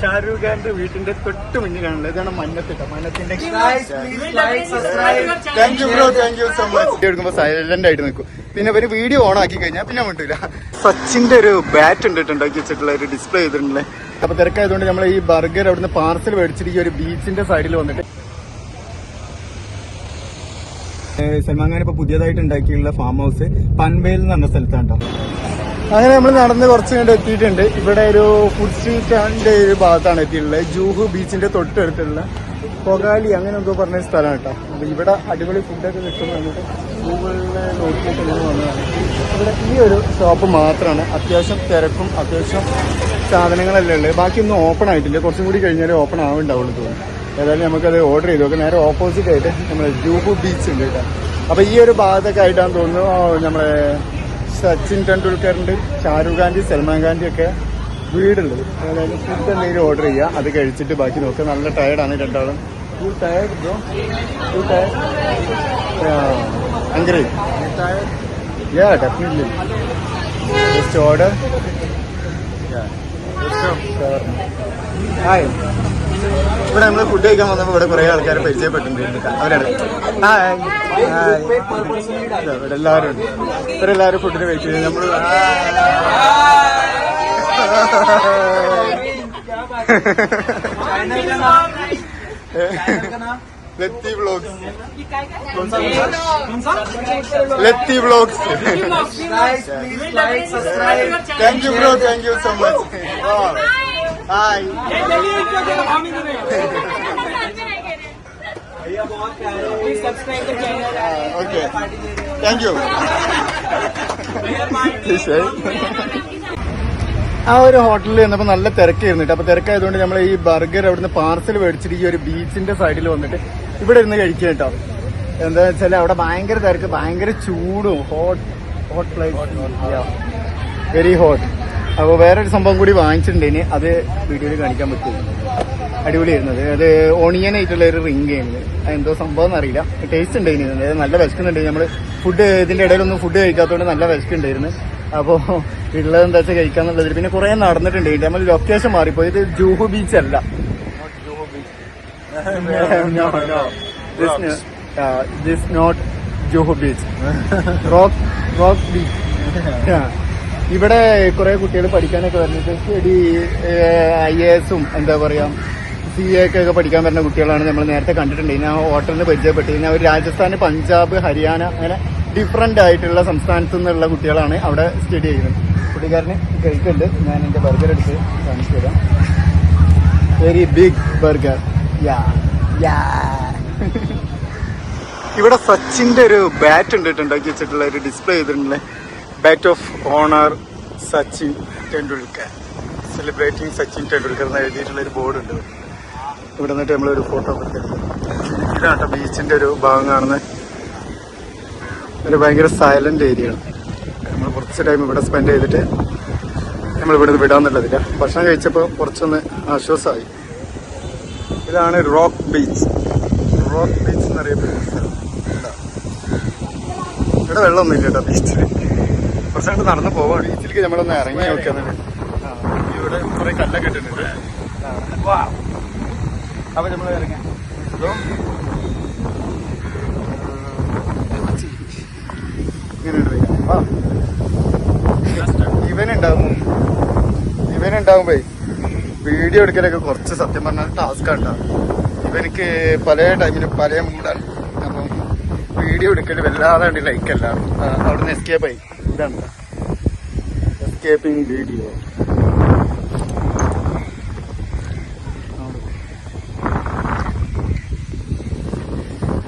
ഷാരൂഖ് ഖാന്റെ വീട്ടിന്റെ തൊട്ട് മുന്നിൽ കാണുന്നത് ഇതാണ് മന്നത്തിട്ട മന്നത്തിന്റെ thank you bro thank you so much എടുക്കുമ്പോ സൈലന്റ് ആയിട്ട് നിൽക്കും. പിന്നെ ഒരു വീഡിയോ ഓൺ ആക്കി കഴിഞ്ഞാൽ പിന്നെ മുട്ടില്ല സച്ചിന്റെ ഒരു ബാറ്റ് ഉണ്ട് ഉണ്ടാക്കി വെച്ചിട്ടുള്ള ഒരു ഡിസ്പ്ലേ ചെയ്തിട്ടുണ്ടല്ലേ? അപ്പൊ തിരക്കായതുകൊണ്ട് നമ്മൾ ഈ ബർഗർ അവിടുന്ന് പാർസൽ മേടിച്ചിട്ട് ഈ ഒരു ബീച്ചിന്റെ സൈഡിൽ വന്നിട്ട്. സൽമാൻ ഖാൻ ഇപ്പൊ പുതിയതായിട്ട് ഉണ്ടാക്കിയുള്ള ഫാം ഹൗസ് പൻവേൽ എന്ന് പറഞ്ഞ സ്ഥലത്താണ് ട്ടോ. അങ്ങനെ നമ്മൾ നടന്ന് കുറച്ച് കണ്ട് എത്തിയിട്ടുണ്ട്. ഇവിടെ ഒരു ഫുഡ് സ്ട്രീറ്റിന്റെ ഒരു ഭാഗത്താണ് എത്തിയിട്ടുള്ളത്. ജൂഹു ബീച്ചിന്റെ തൊട്ടടുത്തുള്ള പൊകാലി അങ്ങനെ എന്തോ പറഞ്ഞ സ്ഥലമാണ് കേട്ടോ. അപ്പൊ ഇവിടെ അടിപൊളി ഫുഡൊക്കെ കിട്ടും നമുക്ക് ഗൂഗിളിൽ നോക്കിയിട്ട് വന്നതാണ്. ഇവിടെ ഈ ഒരു ഷോപ്പ് മാത്രമാണ് അത്യാവശ്യം തിരക്കും അത്യാവശ്യം സാധനങ്ങളല്ലേ ഉള്ളത് ബാക്കിയൊന്നും ഓപ്പൺ ആയിട്ടില്ല. കുറച്ചും കൂടി കഴിഞ്ഞാൽ ഓപ്പൺ ആവുണ്ടാവുള്ളൂ തോന്നുന്നു. ഏതായാലും നമുക്കത് ഓർഡർ ചെയ്ത് നോക്കാം. നേരെ ഓപ്പോസിറ്റ് ആയിട്ട് നമ്മുടെ ജൂഹു ബീച്ച് ഉണ്ട് കേട്ടോ. അപ്പൊ ഈ ഒരു ഭാഗത്തൊക്കെ ആയിട്ടാണ് തോന്നുന്നു നമ്മുടെ സച്ചിൻ ടെണ്ടുൽക്കറിന്റെ ഷാരൂഖ് ഖാന്റെ സൽമാൻ ഖാന്റെ ഒക്കെ വീടുള്ളത് അതായത് ഫുഡ് എന്തെങ്കിലും ഓർഡർ ചെയ്യുക അത് കഴിച്ചിട്ട് ബാക്കി നോക്കുക നല്ല ടയർഡാണ് രണ്ടാളും. Full tired bro full tired hungry ya definitely just order hi ഇവിടെ നമ്മൾ ഫുഡ് കഴിക്കാൻ വന്നപ്പോൾ ഇവിടെ കുറെ ആൾക്കാരെ പരിചയപ്പെട്ടിട്ടുണ്ട്. അവരാണ് ഹായ് ഹായ് ഇവിടെ എല്ലാവരും ഉണ്ട്. ഇവരെല്ലാവരും ഫുഡിന് വെയിറ്റ് ചെയ്ത്. നമ്മൾ ലത്തി vlogs ലത്തി vlogs thank you bro thank you so much hi okay thank you ആ ഒരു ഹോട്ടലിൽ ചെന്നപ്പോൾ നല്ല തിരക്കായിരുന്നു കേട്ടോ. അപ്പൊ തിരക്കായതുകൊണ്ട് നമ്മൾ ഈ ബർഗർ അവിടുന്ന് പാർസൽ മേടിച്ചിട്ട് ഈ ഒരു ബീച്ചിന്റെ സൈഡിൽ വന്നിട്ട് ഇവിടെ ഇരുന്ന് കഴിക്കുക കേട്ടോ. എന്താ വെച്ചാൽ അവിടെ ഭയങ്കര തിരക്ക് ഭയങ്കര ചൂടും. Hot hot place very hot അപ്പോൾ വേറൊരു സംഭവം കൂടി വാങ്ങിച്ചിട്ടുണ്ടേന് അത് വീഡിയോയിൽ കാണിക്കാൻ പറ്റും അടിപൊളിയായിരുന്നത് അത്. ഓണിയൻ ആയിട്ടുള്ള ഒരു റിംഗ് ആയിരുന്നു എന്തോ സംഭവം എന്നറിയില്ല. ടേസ്റ്റ് ഉണ്ടായിരുന്നു നല്ല വിശക്കുന്നുണ്ടായിരുന്നു നമ്മൾ ഫുഡ് ഇതിന്റെ ഇടയിലൊന്നും ഫുഡ് കഴിക്കാത്തതുകൊണ്ട് നല്ല വിശക്കുണ്ടായിരുന്നു അപ്പോൾ ഉള്ളത് എന്താ വെച്ചാൽ കഴിക്കാന്നുള്ളതിൽ പിന്നെ കുറേ നടന്നിട്ടുണ്ട്. നമ്മൾ ലൊക്കേഷൻ മാറിപ്പോയി. ഇത് ജൂഹു ബീച്ച് അല്ല. This not uh, Juhu beach rock rock beach ഇവിടെ കുറെ കുട്ടികൾ പഠിക്കാനൊക്കെ വരുന്നത് സ്റ്റഡി ഐ എ എസും എന്താ പറയാ സി എ ഒക്കെ പഠിക്കാൻ വരുന്ന കുട്ടികളാണ് നമ്മൾ നേരത്തെ കണ്ടിട്ടുണ്ട്. ഇനി ഞാൻ ഹോട്ടലിന് പരിചയപ്പെട്ടു. ഇനി അവർ രാജസ്ഥാൻ പഞ്ചാബ് ഹരിയാന അങ്ങനെ ഡിഫറെന്റ് ആയിട്ടുള്ള സംസ്ഥാനത്തു നിന്നുള്ള കുട്ടികളാണ് അവിടെ സ്റ്റഡി ചെയ്യുന്നത്. കുട്ടിക്കാരന് കഴിക്കുന്നുണ്ട് ഞാൻ എന്റെ ബർഗർ എടുത്ത് കാണിച്ചു തരാം. Very big burger ya ya ഇവിടെ സച്ചിന്റെ ഒരു ബാറ്റ് ഉണ്ട് ഉണ്ടാക്കി വെച്ചിട്ടുള്ള ഒരു ഡിസ്പ്ലേ ചെയ്തിട്ടുള്ള bat of honour Sachin Tendulkar celebrating Sachin Tendulkar എന്ന് എഴുതിയിട്ടുള്ള ഒരു ബോർഡ് ഉണ്ട്. ഇവിടെ നിന്നിട്ട് നമ്മളൊരു ഫോട്ടോ എടുത്തെടുക്കും ഇതാണ് ബീച്ചിന്റെ ഒരു ഭാഗം കാണുന്നത്. ഒരു ഭയങ്കര സൈലന്റ് ഏരിയയാണ് നമ്മൾ കുറച്ച് ടൈം ഇവിടെ സ്പെൻഡ് ചെയ്തിട്ട് നമ്മൾ ഇവിടെ നിന്ന് വിടാന്നുള്ളതില്ല. ഭക്ഷണം കഴിച്ചപ്പോൾ കുറച്ചൊന്ന് ആശ്വാസമായി. ഇതാണ് റോക്ക് ബീച്ച് റോക്ക് ബീച്ച് എന്നറിയപ്പെടുന്ന സ്ഥലം. ഇവിടെ വെള്ളമൊന്നും ഇല്ല കേട്ടോ ബീച്ചിൽ കുറച്ചായിട്ട് നടന്നു പോവാണ്. ബീച്ചിലേക്ക് നമ്മളൊന്ന് ഇറങ്ങി നോക്കിയാൽ ഇവിടെ കുറെ കല്ലൊക്കെ ഇട്ടിട്ടുണ്ട്. അപ്പൊ നമ്മൾ ഇറങ്ങി. ഇവനുണ്ടാവും. ഇവനുണ്ടാവുമ്പോ വീഡിയോ എടുക്കലൊക്കെ കുറച്ച് സത്യം പറഞ്ഞാൽ ടാസ്ക് ഉണ്ടാവും ഇവനിക്ക് പല ടൈമിലും പല മൂടാണ് അപ്പം വീഡിയോ എടുക്കൽ വല്ലാതെ ലൈക്ക് അല്ല. ആ, അവിടുന്ന് എസ്കേപ്പായി ഇതാണ്. എസ്കേപ്പിംഗ് വീഡിയോ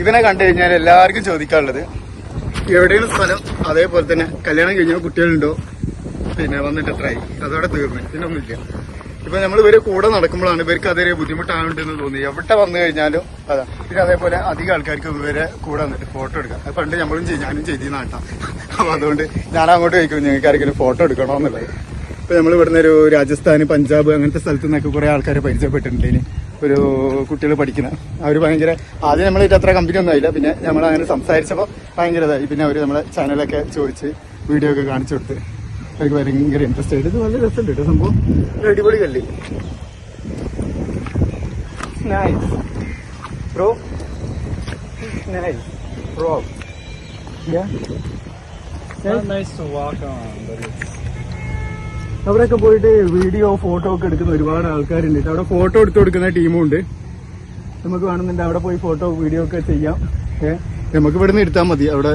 ഇവനെ കണ്ടു കഴിഞ്ഞാൽ എല്ലാവർക്കും ചോദിക്കാനുള്ളത് എവിടെയുള്ള സ്ഥലം അതേപോലെ തന്നെ കല്യാണം കഴിഞ്ഞ കുട്ടികളുണ്ടോ? പിന്നെ വന്നിട്ട് എത്രയായി അതോടെ തീർന്നു. പിന്നെ ഒന്നുമില്ല ഇപ്പൊ നമ്മൾ ഇവർ കൂടെ നടക്കുമ്പോഴാണ് ഇവർക്ക് അതൊരു ബുദ്ധിമുട്ടാവുണ്ടെന്ന് തോന്നി എവിടെ വന്നു കഴിഞ്ഞാലും അതാ. പിന്നെ അതേപോലെ അധികം ആൾക്കാർക്ക് ഇവരെ കൂടെ വന്നിട്ട് ഫോട്ടോ എടുക്കാം. അത് പണ്ട് നമ്മളും ഞാനും ചെയ്തി നാട്ടാം അപ്പൊ അതുകൊണ്ട് ഞാൻ അങ്ങോട്ട് ചോദിക്കും നിങ്ങൾക്ക് ആരെങ്കിലും ഫോട്ടോ എടുക്കണമെന്നുള്ളത് ഇപ്പൊ നമ്മൾ ഇവിടുന്ന് ഒരു രാജസ്ഥാൻ പഞ്ചാബ് അങ്ങനത്തെ സ്ഥലത്തു നിന്നൊക്കെ കുറെ ആൾക്കാരെ പരിചയപ്പെട്ടിട്ടുണ്ട് ഇനി. ഒരു കുട്ടികൾ പഠിക്കുന്ന അവർ ഭയങ്കര ആദ്യം നമ്മളായിട്ട് അത്ര കമ്പനി ഒന്നും ആയില്ല. പിന്നെ നമ്മൾ അങ്ങനെ സംസാരിച്ചപ്പോൾ ഭയങ്കര ഇതായി. പിന്നെ അവർ നമ്മളെ ചാനലൊക്കെ ചോദിച്ച് വീഡിയോ ഒക്കെ കാണിച്ചു കൊടുത്ത്. അവർക്ക് ഭയങ്കര ഇൻട്രസ്റ്റ് ആയിട്ട്. നല്ല രസം രസമുണ്ട് കേട്ടോ സംഭവം. അടിപൊളി കല്ല്. നൈസ് ബ്രോ നൈസ് ബ്രോ അവിടെയൊക്കെ പോയിട്ട് വീഡിയോ ഫോട്ടോ ഒക്കെ എടുക്കുന്ന ഒരുപാട് ആൾക്കാരുണ്ട് അവിടെ ഫോട്ടോ എടുത്തു കൊടുക്കുന്ന ടീമും ഉണ്ട്. നമുക്ക് വേണമെന്നുണ്ട് അവിടെ പോയി ഫോട്ടോ വീഡിയോ ഒക്കെ ചെയ്യാം. ഏഹ് നമുക്ക് ഇവിടുന്ന് എടുത്താൽ മതി. അവിടെ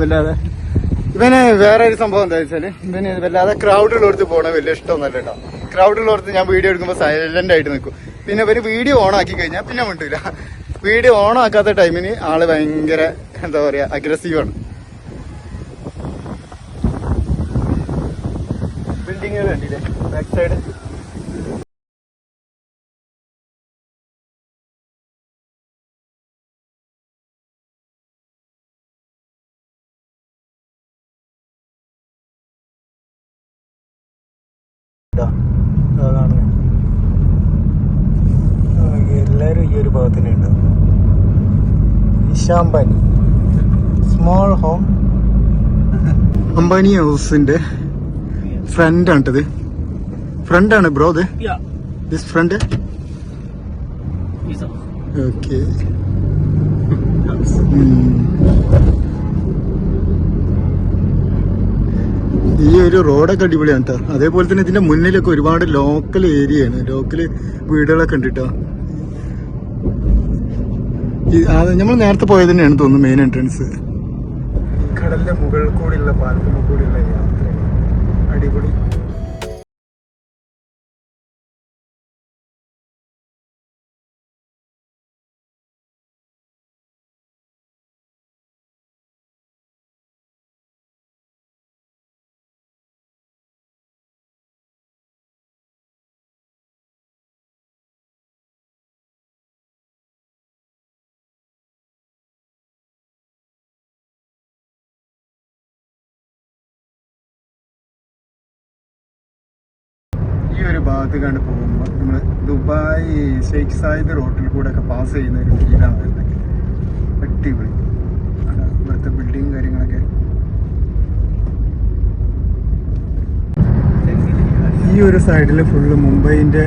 വല്ലാതെ ഇവന് വേറെ ഒരു സംഭവം എന്താ വെച്ചാൽ ഇവന് വല്ലാതെ ക്രൗഡ് ഉള്ളടത്ത് പോകണ വലിയ ഇഷ്ടമൊന്നുമല്ല കേട്ടോ. ക്രൗഡ് ഉള്ളടത്ത് ഞാൻ വീഡിയോ എടുക്കുമ്പോൾ സൈലന്റ് ആയിട്ട് നിൽക്കും പിന്നെ ഇവർ വീഡിയോ ഓൺ ആക്കി കഴിഞ്ഞാൽ പിന്നെ മിണ്ടില്ല വീഡിയോ ഓൺ ആക്കാത്ത ടൈമിന് ആൾ ഭയങ്കര എന്താ പറയാ അഗ്രസീവാണ് ബിൽഡിങ്ങുകൾ കണ്ടില്ലേ? ബാക്ക് സൈഡ് എല്ലാരും ഈ ഒരു ഭാഗത്തിനുണ്ട് ഉണ്ട്. ഇഷാംബാനി സ്മോൾ ഹോം അംബാനി ഹൗസിന്റെ ഫ്രണ്ട് ആണിട്ടത് ഫ്രണ്ട് ആണ് ബ്രോ ഇത് yeah. ദിസ് ഫ്രണ്ട് ഓക്കെ ഈ ഒരു റോഡൊക്കെ അടിപൊളിയാണ് കേട്ടോ അതേപോലെ തന്നെ ഇതിന്റെ മുന്നിലൊക്കെ ഒരുപാട് ലോക്കൽ ഏരിയ ആണ്. ലോക്കൽ വീടുകളൊക്കെ ഉണ്ട് കേട്ടോ നമ്മൾ നേരത്തെ പോയത് തന്നെയാണ് തോന്നുന്നു മെയിൻ എൻട്രൻസ് കടലിന്റെ മുകളിൽ കൂടിയുള്ള പാലത്തിന് കൂടിയുള്ള യാത്ര അടിപൊളി. ഭാഗത്ത് കണ്ട് പോകുമ്പോൾ നമ്മൾ ദുബായ് ഷെയ്ഖ് സായിദ് റോട്ടിൽ കൂടെ ഒക്കെ പാസ് ചെയ്യുന്ന ഒരു ഫീലാണ് വരുന്നത് അടിപൊളി. ഇവിടുത്തെ ബിൽഡിങ് കാര്യങ്ങളൊക്കെ. ഈ ഒരു സൈഡിൽ ഫുള്ള് മുംബൈന്റെ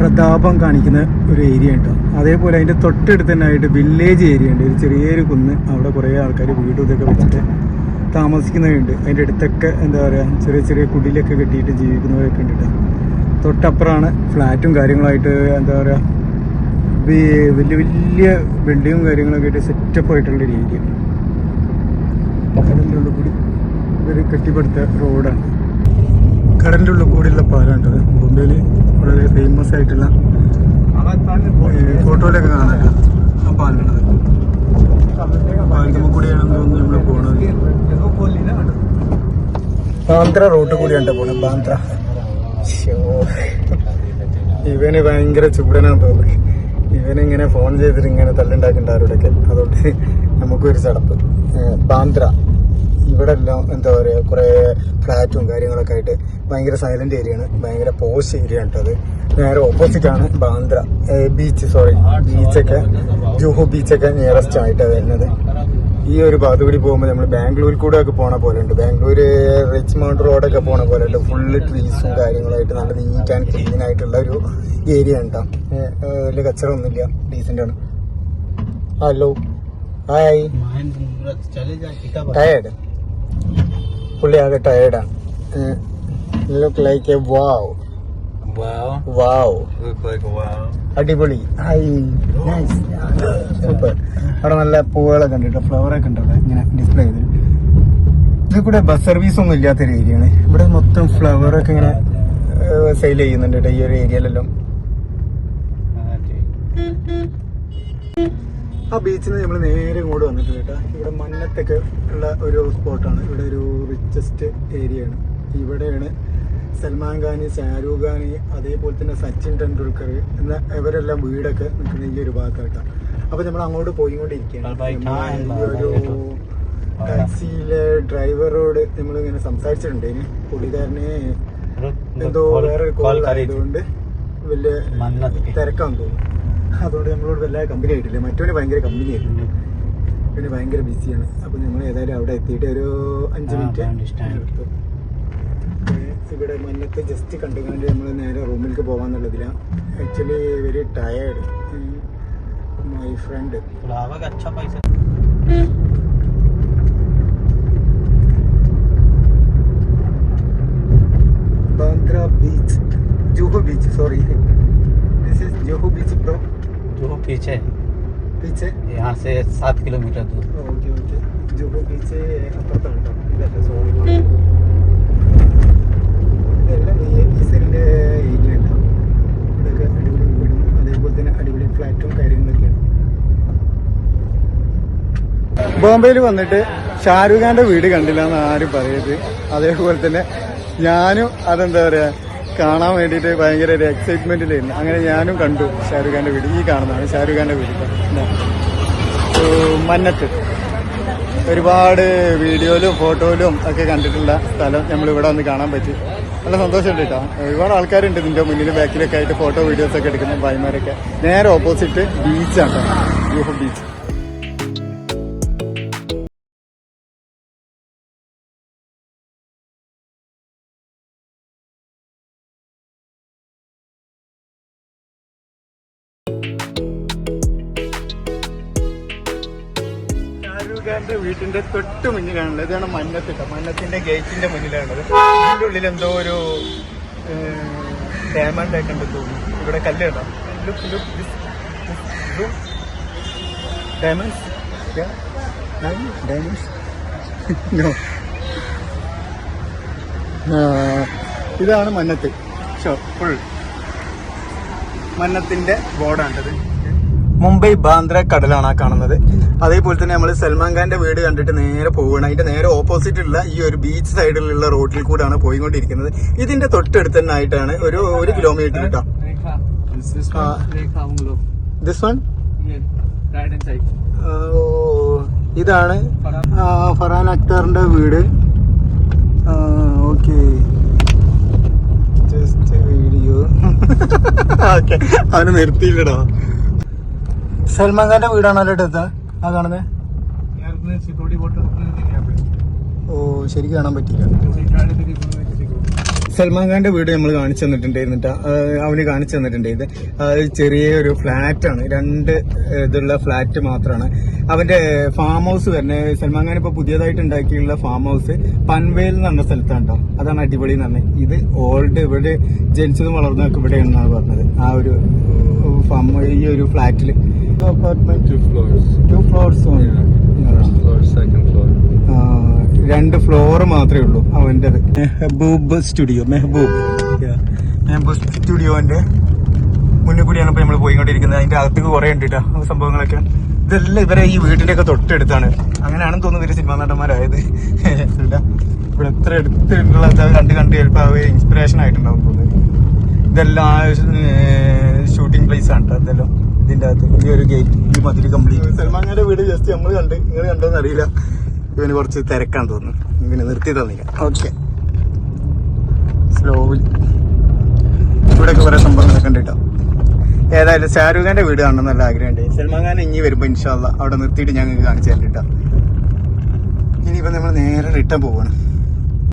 പ്രതാപം കാണിക്കുന്ന ഒരു ഏരിയ ഉണ്ട് അതേപോലെ അതിന്റെ തൊട്ടടുത്ത് തന്നെ ആയിട്ട് വില്ലേജ് ഏരിയ ഉണ്ട്. ഒരു ചെറിയൊരു കുന്ന്. അവിടെ കുറേ ആൾക്കാർ വീടും ഇതൊക്കെ വെച്ചിട്ട് താമസിക്കുന്നവരുണ്ട്. അതിന്റെ അടുത്തൊക്കെ എന്താ പറയുക ചെറിയ ചെറിയ കുടിലൊക്കെ കെട്ടിയിട്ട് ജീവിക്കുന്നവരൊക്കെ ഉണ്ട് ട്ടോ. തൊട്ടപ്പുറമാണ് ഫ്ലാറ്റും കാര്യങ്ങളായിട്ട് എന്താ പറയുക വലിയ വലിയ ബിൽഡിങ്ങും കാര്യങ്ങളൊക്കെ ആയിട്ട് സെറ്റപ്പ് ആയിട്ടുള്ള ഏരിയ കടലിന്റെ ഉള്ളിൽ കൂടി ഒരു കെട്ടിപ്പടുത്ത റോഡാണ്. കടലിന്റെ ഉള്ളിൽ കൂടിയുള്ള പാലമുണ്ട് ബോംബെയിൽ വളരെ ഫേമസ് ആയിട്ടുള്ള ഫോട്ടോയിലൊക്കെ കാണാനാണ് ആ പാലാണത് പാലത്തുമ്മ കൂടിയാണെന്ന് തോന്നുന്നു നമ്മൾ പോണത് ബാന്ദ്ര റൂട്ട് കൂടിയാണ് പോണത് ബാന്ദ്ര. ഇവന് ഭയങ്കര ചൂടനാന്ന് തോന്നുന്നു ഇവനിങ്ങനെ ഫോൺ ചെയ്തിട്ട് ഇങ്ങനെ തല്ലുണ്ടാക്കുന്നുണ്ട് ആരോടൊക്കെ. അതുകൊണ്ട് നമുക്കൊരു ചടപ്പ് ബാന്ദ്ര. ഇവിടെ എല്ലാം എന്താ പറയുക കുറേ ഫ്ലാറ്റും കാര്യങ്ങളൊക്കെ ആയിട്ട് ഭയങ്കര സൈലന്റ് ഏരിയ ആണ്. ഭയങ്കര പോസ്റ്റ് ഏരിയ ആണ് അത്. നേരെ ഓപ്പോസിറ്റ് ആണ് ബാന്ദ്ര. ബീച്ച് സോറി ബീച്ചൊക്കെ ജൂഹു ബീച്ചൊക്കെ നിയറസ്റ്റ് ആയിട്ടാണ് വരുന്നത്. ഈ ഒരു ഭാഗത്ത് കൂടി പോകുമ്പോൾ നമ്മൾ ബാംഗ്ലൂരിൽ കൂടെ ഒക്കെ പോണ പോലെ ഉണ്ട്. ബാംഗ്ലൂർ റിച്ച് മൗണ്ട് റോഡൊക്കെ പോണ പോലെ ഉണ്ട്. ഫുള്ള് ട്രീസും കാര്യങ്ങളായിട്ട് നല്ല നീറ്റ് ആൻഡ് ക്ലീൻ ആയിട്ടുള്ള ഒരു ഏരിയ ഉണ്ടാ വലിയ കച്ചറൊന്നുമില്ല. ഡീസെന്റ് ആണ്. ഹലോ ഹായ് ടയേർഡ് പുള്ളി ആകെ ടയേർഡാണ് look like a wow Wow. Wow Look like a wow. അടിപൊളി. ഹായ്. നൈസ് സൂപ്പർ അവിടെ നല്ല പൂവുകളൊക്കെ ഉണ്ട് കേട്ടോ. ഫ്ലവറൊക്കെ ഉണ്ട് അവിടെ. ഇങ്ങനെ ഡിസ്പ്ലേ ചെയ്ത്. ഇതിൽ കൂടെ ബസ് സർവീസ് ഒന്നും ഇല്ലാത്തൊരു ഏരിയയാണ് ഇവിടെ മൊത്തം ഫ്ലവറൊക്കെ ഇങ്ങനെ സെയിൽ ചെയ്യുന്നുണ്ട് കേട്ടോ. ഈ ഒരു ഏരിയയിലെല്ലാം ആ ബീച്ചിൽ നിന്ന് നമ്മൾ നേരെ ഇങ്ങോട്ട് വന്നിട്ടുണ്ട് കേട്ടോ. ഇവിടെ മന്നത്തൊക്കെ ഉള്ള ഒരു സ്പോട്ടാണ് ഇവിടെ ഒരു റിച്ചസ്റ്റ് ഏരിയ ആണ്. ഇവിടെയാണ് സൽമാൻ ഖാൻ ഷാരൂഖ് ഖാൻ അതേപോലെ തന്നെ സച്ചിൻ ടെണ്ടുൽക്കർ എന്ന ഇവരെല്ലാം വീടൊക്കെ നിൽക്കുന്ന ഈ ഒരു ഭാഗത്തായിട്ടാണ്. അപ്പൊ നമ്മൾ അങ്ങോട്ട് പോയിക്കൊണ്ടിരിക്കുകയാണ്. ഒരു ടാക്സിയിലെ ഡ്രൈവറോട് നമ്മൾ ഇങ്ങനെ സംസാരിച്ചിട്ടുണ്ട്. ഇനി പുള്ളിക്കാരനെ എന്തോ വേറെ കോളായതുകൊണ്ട് വലിയ തിരക്കാന്ന് തോന്നുന്നു. അതുകൊണ്ട് നമ്മളോട് വല്ല കമ്പനി ആയിട്ടില്ല. മറ്റവന് ഭയങ്കര കമ്പനി ആയിട്ടുണ്ട് പിന്നെ ഭയങ്കര ബിസിയാണ് അപ്പൊ നമ്മൾ ഏതായാലും അവിടെ എത്തിയിട്ട് ഒരു അഞ്ച് മിനിറ്റ്. എടുത്തു ഇവിടെ മഞ്ഞത്ത് ജസ്റ്റ് കണ്ടുകൊണ്ട് നമ്മൾ നേരെ റൂമിലേക്ക് പോകാന്നുള്ളതിലാണ് actually very tired my friend flower का अच्छा पैसा Bandra beach Juhu beach sorry this is Juhu beach bro जो पीछे ബീച്ച് यहाँ से सात किलोमीटर दूर ഓക്കെ ഓക്കെ ജൂഹു ബീച്ച് അപ്പുറത്താണ് കേട്ടോ ഇതല്ല സോറി ഇതെല്ലാം ഈ പീസിന്റെ ഏരിയ ഉണ്ടാവും ഇതൊക്കെ അടിപൊളി വീടും അതേപോലെ തന്നെ അടിപൊളി ഫ്ലാറ്റും കാര്യങ്ങളൊക്കെയാണ്. ബോംബെയിൽ വന്നിട്ട് ഷാരൂഖ് ഖാന്റെ വീട് കണ്ടില്ല എന്ന് ആരും പറയരുത്. അതേപോലെ തന്നെ ഞാനും അതെന്താ പറയാ കാണാൻ വേണ്ടിയിട്ട് ഭയങ്കര ഒരു എക്സൈറ്റ്മെന്റിലായിരുന്നു അങ്ങനെ ഞാനും കണ്ടു ഷാരൂഖ് ഖാന്റെ വീട്. ഈ കാണുന്നതാണ് ഷാരൂഖ് ഖാന്റെ വീട് മന്നത്ത് ഒരുപാട് വീഡിയോയിലും ഫോട്ടോയിലും ഒക്കെ കണ്ടിട്ടുള്ള സ്ഥലം നമ്മൾ ഇവിടെ വന്ന് കാണാൻ പറ്റി. നല്ല സന്തോഷമുണ്ട് കേട്ടോ. ഒരുപാട് ആൾക്കാരുണ്ട് ഇതിന്റെ മുന്നിൽ ബാക്കിലൊക്കെ ആയിട്ട് ഫോട്ടോ വീഡിയോസ് ഒക്കെ എടുക്കുന്ന ഭായിമാരൊക്കെ. നേരെ ഓപ്പോസിറ്റ് ബീച്ചാണ് യൂഹു ബീച്ച് വീട്ടിന്റെ തൊട്ട് മുന്നിലാണുള്ളത്. ഇതാണ് മന്നത്തിട്ട മന്നത്തിന്റെ ഗേറ്റിന്റെ മുന്നിലാണുള്ളത്. അതിന്റെ ഉള്ളിൽ എന്തോ ഒരു ഡയമണ്ട് ഉണ്ട് തോന്നുന്നു. ഇവിടെ കല്ല് കേട്ടോ ലുക്ക് ലുക്ക് ഇതാണ് മന്നത്ത്. ഷോ ഫുൾ മന്നത്തിന്റെ ബോർഡാണിത്. മുംബൈ ബാന്ദ്ര കടലാണ് ആ കാണുന്നത്. അതേപോലെ തന്നെ നമ്മൾ സൽമാൻ ഖാന്റെ വീട് കണ്ടിട്ട് നേരെ പോവുകയാണ്. അതിന്റെ നേരെ ഓപ്പോസിറ്റ് ഉള്ള ഈ ഒരു ബീച്ച് സൈഡിലുള്ള റോഡിൽ കൂടെയാണ് പോയിക്കൊണ്ടിരിക്കുന്നത്. ഇതിന്റെ തൊട്ടടുത്ത് തന്നെ ആയിട്ടാണ് ഒരു ഒരു കിലോമീറ്റർ കിട്ടാം ദിസ് വൺ ഇതാണ് ഫറാൻ അക്തറിന്റെ വീട്. ഓക്കെ. വീഡിയോ ഓക്കെ അവന് നിർത്തിയില്ലടാ. സൽമാൻ ഖാന്റെ അല്ലേ എടുത്തത് ആ കാണുന്നേ? ഓ ശരി കാണാൻ പറ്റില്ല സൽമാൻ ഖാന്റെ വീട് നമ്മൾ കാണിച്ചു തന്നിട്ടുണ്ടായിരുന്നിട്ട് അവന് കാണിച്ചു തന്നിട്ടുണ്ടായത്. ചെറിയ ഒരു ഫ്ലാറ്റാണ്. രണ്ട് ഇതുള്ള ഫ്ലാറ്റ് മാത്രമാണ് അവന്റെ ഫാം ഹൗസ് വരുന്നത് സൽമാൻ ഖാൻ ഇപ്പൊ പുതിയതായിട്ട് ഉണ്ടാക്കിയുള്ള ഫാം ഹൗസ് പൻവേൽ എന്ന് പറഞ്ഞ സ്ഥലത്താണ്ടോ? അതാണ് അടിപൊളി എന്ന് പറഞ്ഞത്. ഇത് ഓൾഡ് ഇവിടെ ജനിച്ചതും വളർന്നതൊക്കെ ഇവിടെയാണെന്നാണ് പറഞ്ഞത്. ആ ഒരു ഫാം ഈ ഒരു ഫ്ലാറ്റിൽ apartment Two floors. Two First floor, second floor. ആ, രണ്ട് ഫ്ലോർ മാത്രമേ ഉള്ളൂ അവന്റെ മെഹബൂബ് സ്റ്റുഡിയോ മെഹബൂബ്. Yeah. മെഹബൂബ് സ്റ്റുഡിയോന്റെ മുന്നിൽ കൂടിയാണ് ഇപ്പൊ നമ്മൾ പോയിക്കൊണ്ടിരിക്കുന്നത്. അതിന്റെ അകത്തേക്ക് കുറെ ഉണ്ട് കേട്ടോ സംഭവങ്ങളൊക്കെ. ഇതെല്ലാം ഇവരെ ഈ വീട്ടിന്റെ ഒക്കെ തൊട്ടടുത്താണ്. അങ്ങനെയാണെന്ന് തോന്നുന്നു ഇവർ സിനിമാ നടന്മാരായത്. ഇവിടെ എത്ര എടുത്തിട്ടുള്ള കണ്ട് കണ്ട് ചിലപ്പോൾ അവർ ഇൻസ്പിറേഷൻ ആയിട്ടുണ്ടാവും തോന്നുന്നു. ഇതെല്ലാം ഇതെല്ലാം ഇതിന്റെ അകത്ത് ഈ ഒരു ഗേറ്റ് ഈ മതിരി കംപ്ലീറ്റ് സൽമാൻ വീട് ജസ്റ്റ് നമ്മൾ കണ്ട്. നിങ്ങൾ കണ്ടോന്ന് അറിയില്ല. ഇവന് കുറച്ച് തിരക്കാൻ തോന്നുന്നു. ഇങ്ങനെ നിർത്തി തന്നില്ല. ഓക്കെ സ്ലോ ഇവിടെയൊക്കെ കുറെ സംഭവങ്ങളൊക്കെ ഉണ്ട് കേട്ടോ. ഏതായാലും ഷാരൂഖ് ഖാന്റെ വീട് കാണണം നല്ല ആഗ്രഹമുണ്ട്. സൽമാൻ ഖാൻ ഇനി വരുമ്പോ ഇൻഷാല്ല അവിടെ നിർത്തിയിട്ട് ഞങ്ങൾക്ക് കാണിച്ചു തരണ്ട ഇനിയിപ്പോ നമ്മൾ നേരെ റിട്ടേൺ പോവാണ്.